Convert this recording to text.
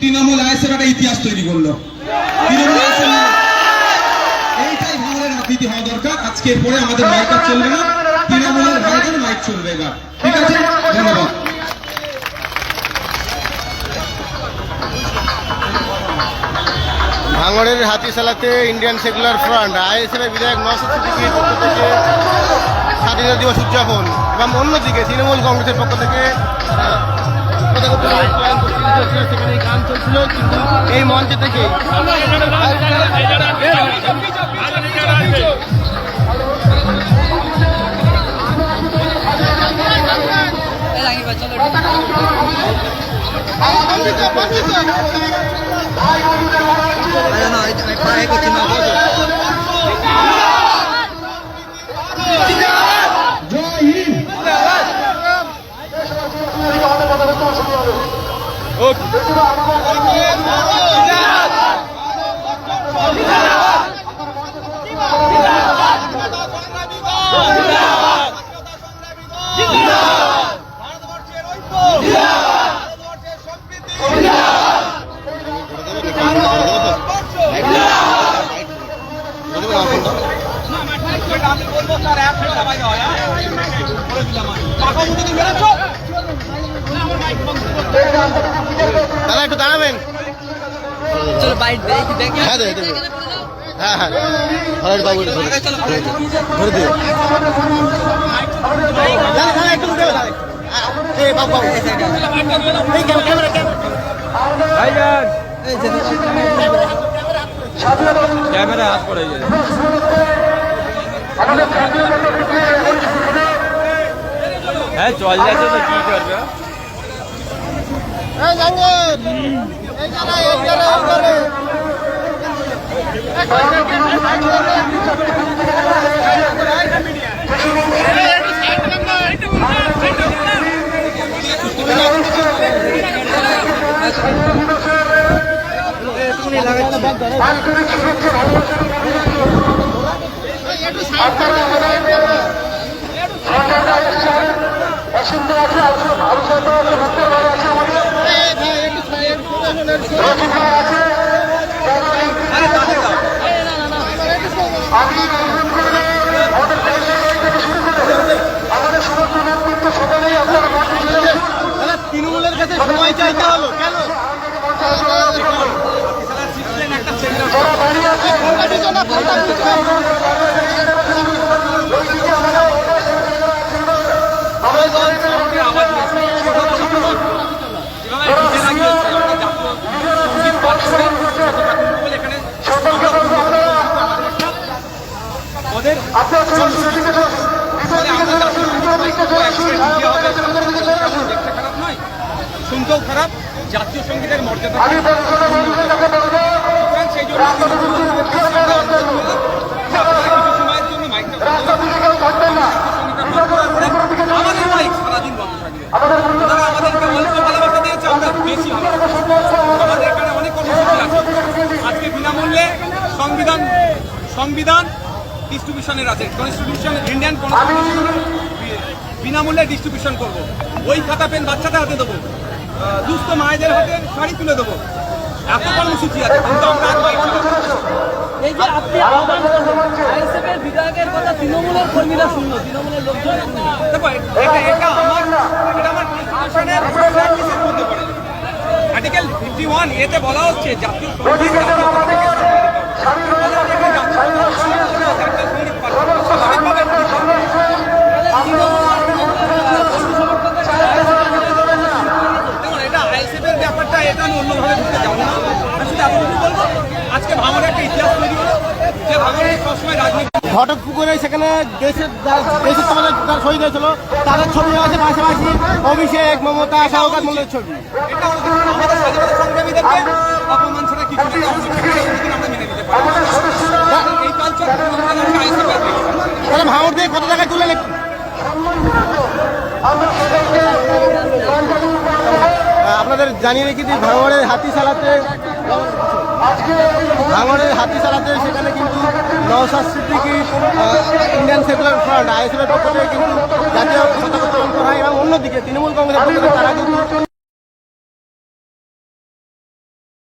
Trinamool ISF একটা ইতিহাস তৈরি করল। ISF এইটাই ভাঙড়ের রাজনীতি হওয়া দরকার। আজকের পরে আমাদের মাইক আর চলবে না। তৃণমূলের ভাইদের মাইক চলবে এবার। ঠিক আছে? ধন্যবাদ। ভাঙড়ের হাতিশালাতে ইন্ডিয়ান সেকুলার ফ্রন্ট আইএসএফের বিধায়ক নওশাদ স্বাধীনতা দিবস উদযাপন, এবং অন্যদিকে তৃণমূল কংগ্রেসের পক্ষ থেকে চলছিল, সেখানে গান চলছিল কিন্তু এই মঞ্চে থেকে। জয় আমি বলব তার এক সবাই হয় বলে দিলাম টাকা মুখে মেরেছ দাদা একটু দাঁড়াবেন? চলো বাইট দেখ হ্যাঁ হ্যাঁ হ্যাঁ। হরেশ বাবু ধরে ধরে দিও দাদা দাদা একটু উঠে দাদা। এই বাবু বাবু। এই ক্যামেরা ক্যামেরা ক্যামেরা হাত পড়ে গেছে। হ্যাঁ চল যাচ্ছে তো কি করবে? এই জাঙ্গের তৃণমূলের কাছে সময় চাইতে হলো কেন খারাপ শুনতেও খারাপ জাতীয় সঙ্গীতের মর্যাদা সেই জন্য কিছু সময়ের। আমাদের মাইক সারাদিন বন্ধ থাকবে। আপনারা আমাদেরকে অল্প ভালোবাসা দিয়েছে আমরা বেশি আমাদের এখানে অনেক কর্মসূচি আছে। আজকে বিনামূল্যে সংবিধান সংবিধান ডিস্ট্রিবিউশনের আছে। কনস্টিটিউশন ইন্ডিয়ান কনস্টিটিউশন বিনামূল্যে ডিস্ট্রিবিউশন করব। ওই খাতা পেন বাচ্চাদের হাতে দেবো। দুস্থ মায়েদের হাতে শাড়ি তুলে দেবো। এত কর্মসূচি আছে কিন্তু আমরা আর মাইক চালাবো না। এই যে আপনি আইএসএফের বিধায়কের কথা তৃণমূলের কর্মীরা শুনলো তৃণমূলের লোকজন দেখো এটা এটা আমার এটা আমার কনস্টিটিউশনের মধ্যে পড়ে। আর্টিকেল ফিফটি ওয়ান এতে বলা হচ্ছে জাতীয় ব্যাপারটা এটা আমি অন্যভাবে ঢুকতে যাব না। আমি শুধু এতটুকু বলব আজকে ভাঙনের একটা ইতিহাস তৈরি হলো যে ভাঙনের সবসময় রাজনীতি ঘটক পুকুরে সেখানে দেশের দেশের তোমাদের শহীদ হয়েছিল তাদের ছবি আছে পাশাপাশি অভিষেক মমতা সহকার মূল্যের ছবি। এটা আমাদের স্বাধীনতা সংগ্রামীদেরকে অপমান ছাড়া কিছু আমরা মেনে নিতে পারি না। এই কালচার আইএসএফ এর তাহলে ভাঙড় দিয়ে কত টাকা তুলে নাকি আপনাদের জানিয়ে রেখে দিই, ভাঙড়ের হাতি চালাতে ভাঙড়ের হাতি চালাতে সেখানে কিন্তু Naushad Siddiqui Indian secular front আইএসএফের পক্ষ থেকে কিন্তু জাতীয় পতাকা উত্তোলন করা হয় এবং অন্যদিকে তৃণমূল থেকে তারা কিন্তু